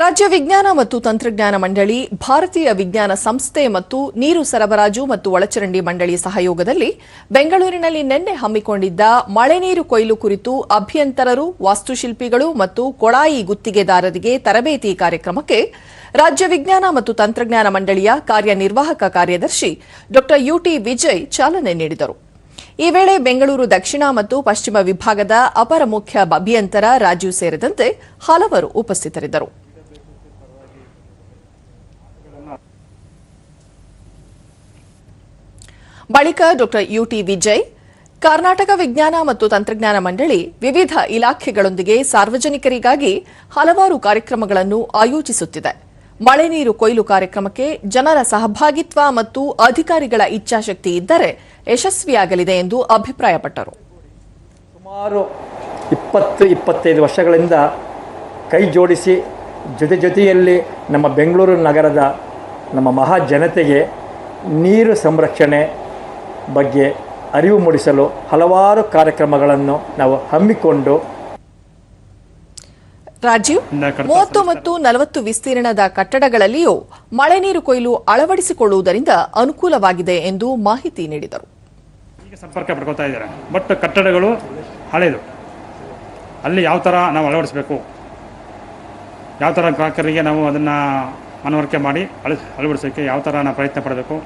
ರಾಜ್ಯ ವಿಜ್ಞಾನ ಮತ್ತು ತಂತ್ರಜ್ಞಾನ ಮಂಡಳಿ, ಭಾರತೀಯ ವಿಜ್ಞಾನ ಸಂಸ್ಥೆ ಮತ್ತು ನೀರು ಸರಬರಾಜು ಮತ್ತು ಒಳಚರಂಡಿ ಮಂಡಳಿ ಸಹಯೋಗದಲ್ಲಿ ಬೆಂಗಳೂರಿನಲ್ಲಿ ನಿನ್ನೆ ಹಮ್ಮಿಕೊಂಡಿದ್ದ ಮಳೆ ನೀರು ಕೊಯ್ಲು ಕುರಿತು ಅಭಿಯಂತರರು, ವಾಸ್ತುಶಿಲ್ಪಿಗಳು ಮತ್ತು ಕೊಳಾಯಿ ಗುತ್ತಿಗೆದಾರರಿಗೆ ತರಬೇತಿ ಕಾರ್ಯಕ್ರಮಕ್ಕೆ ರಾಜ್ಯ ವಿಜ್ಞಾನ ಮತ್ತು ತಂತ್ರಜ್ಞಾನ ಮಂಡಳಿಯ ಕಾರ್ಯನಿರ್ವಾಹಕ ಕಾರ್ಯದರ್ಶಿ ಡಾ ಯುಟಿ ವಿಜಯ್ ಚಾಲನೆ ನೀಡಿದರು. ಈ ವೇಳೆ ಬೆಂಗಳೂರು ದಕ್ಷಿಣ ಮತ್ತು ಪಶ್ಚಿಮ ವಿಭಾಗದ ಅಪರ ಮುಖ್ಯ ಅಭಿಯಂತರ ರಾಜೀವ್ ಸೇರಿದಂತೆ ಹಲವರು ಉಪಸ್ಥಿತರಿದ್ದರು. ಬಳಿಕ ಡಾ ಯುಟಿ ವಿಜಯ್, ಕರ್ನಾಟಕ ವಿಜ್ಞಾನ ಮತ್ತು ತಂತ್ರಜ್ಞಾನ ಮಂಡಳಿ ವಿವಿಧ ಇಲಾಖೆಗಳೊಂದಿಗೆ ಸಾರ್ವಜನಿಕರಿಗಾಗಿ ಹಲವಾರು ಕಾರ್ಯಕ್ರಮಗಳನ್ನು ಆಯೋಜಿಸುತ್ತಿದೆ. ಮಳೆ ನೀರು ಕೊಯ್ಲು ಕಾರ್ಯಕ್ರಮಕ್ಕೆ ಜನರ ಸಹಭಾಗಿತ್ವ ಮತ್ತು ಅಧಿಕಾರಿಗಳ ಇಚ್ಛಾಶಕ್ತಿ ಇದ್ದರೆ ಯಶಸ್ವಿಯಾಗಲಿದೆ ಎಂದು ಅಭಿಪ್ರಾಯಪಟ್ಟರು. ಸುಮಾರು ಇಪ್ಪತ್ತು, ಇಪ್ಪತ್ತೈದು ವರ್ಷಗಳಿಂದ ಕೈ ಜೋಡಿಸಿ ಜೊತೆ ಜೊತೆಯಲ್ಲಿ ನಮ್ಮ ಬೆಂಗಳೂರು ನಗರದ ನಮ್ಮ ಮಹಾ ಜನತೆಗೆ ನೀರು ಸಂರಕ್ಷಣೆ ಬಗ್ಗೆ ಅರಿವು ಮೂಡಿಸಲು ಹಲವಾರು ಕಾರ್ಯಕ್ರಮಗಳನ್ನು ನಾವು ಹಮ್ಮಿಕೊಂಡು ರಾಜೀವ್ ಮೂವತ್ತು ಮತ್ತು ನಲವತ್ತು ವಿಸ್ತೀರ್ಣದ ಕಟ್ಟಡಗಳಲ್ಲಿಯೂ ಮಳೆ ನೀರು ಕೊಯ್ಲು ಅಳವಡಿಸಿಕೊಳ್ಳುವುದರಿಂದ ಅನುಕೂಲವಾಗಿದೆ ಎಂದು ಮಾಹಿತಿ ನೀಡಿದರು. ಈಗ ಸಂಪರ್ಕ ಪಡ್ಕೊತಾ ಇದ್ದಾರೆ. ಬಟ್ ಕಟ್ಟಡಗಳು ಹಳೆಯದು ಅಲ್ಲಿ ಯಾವ ಥರ ನಾವು ಅಳವಡಿಸಬೇಕು? ಯಾವ ಥರ ಗ್ರಾಹಕರಿಗೆ ನಾವು ಅದನ್ನು ಮನವರಿಕೆ ಮಾಡಿ ಅಳ ಅಳವಡಿಸೋಕ್ಕೆ ಯಾವ ಥರ ನಾವು ಪ್ರಯತ್ನ ಪಡಬೇಕು?